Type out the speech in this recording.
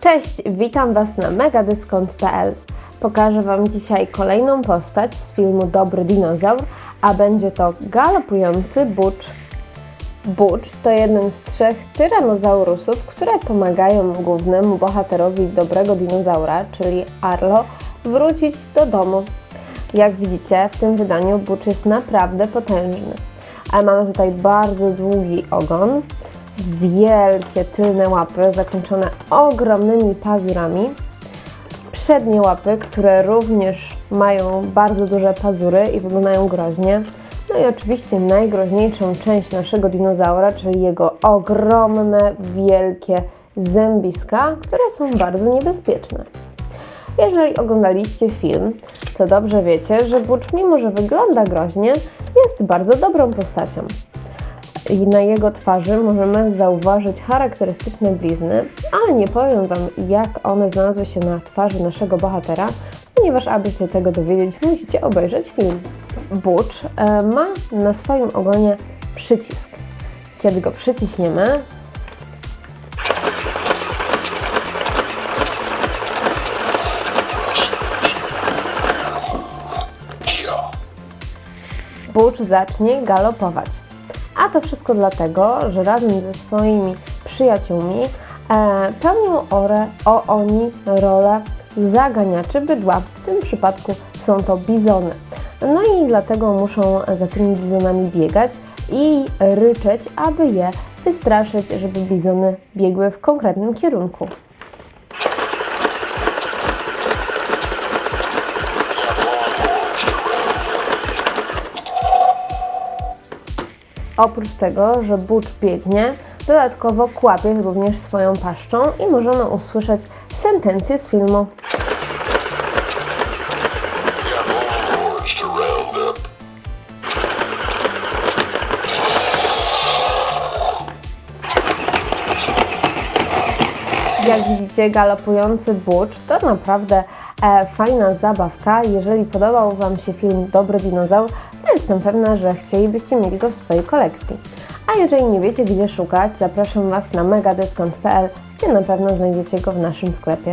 Cześć, witam Was na megadyskont.pl. Pokażę Wam dzisiaj kolejną postać z filmu Dobry Dinozaur, a będzie to galopujący Butch. Butch to jeden z trzech tyranozaurusów, które pomagają głównemu bohaterowi dobrego dinozaura, czyli Arlo, wrócić do domu. Jak widzicie, w tym wydaniu Butch jest naprawdę potężny. Ale mamy tutaj bardzo długi ogon, wielkie tylne łapy zakończone ogromnymi pazurami, przednie łapy, które również mają bardzo duże pazury i wyglądają groźnie. No i oczywiście najgroźniejszą część naszego dinozaura, czyli jego ogromne, wielkie zębiska, które są bardzo niebezpieczne. Jeżeli oglądaliście film, to dobrze wiecie, że Butch, mimo że wygląda groźnie, jest bardzo dobrą postacią. I na jego twarzy możemy zauważyć charakterystyczne blizny, ale nie powiem Wam, jak one znalazły się na twarzy naszego bohatera, ponieważ abyście tego dowiedzieć, musicie obejrzeć film. Butch e, ma na swoim ogonie przycisk. Kiedy go przyciśniemy, Butch zacznie galopować. A to wszystko dlatego, że razem ze swoimi przyjaciółmi e, pełnią ore, o, oni rolę zaganiaczy bydła. W tym przypadku są to bizony. No i dlatego muszą za tymi bizonami biegać i ryczeć, aby je wystraszyć, żeby bizony biegły w konkretnym kierunku. Oprócz tego, że Butch biegnie, dodatkowo kłapie również swoją paszczą i możemy usłyszeć sentencję z filmu. Jak widzicie, galopujący Butch to naprawdę e, fajna zabawka. Jeżeli podobał Wam się film Dobry Dinozaur, to jestem pewna, że chcielibyście mieć go w swojej kolekcji. A jeżeli nie wiecie, gdzie szukać, zapraszam Was na megadyskont.pl, gdzie na pewno znajdziecie go w naszym sklepie.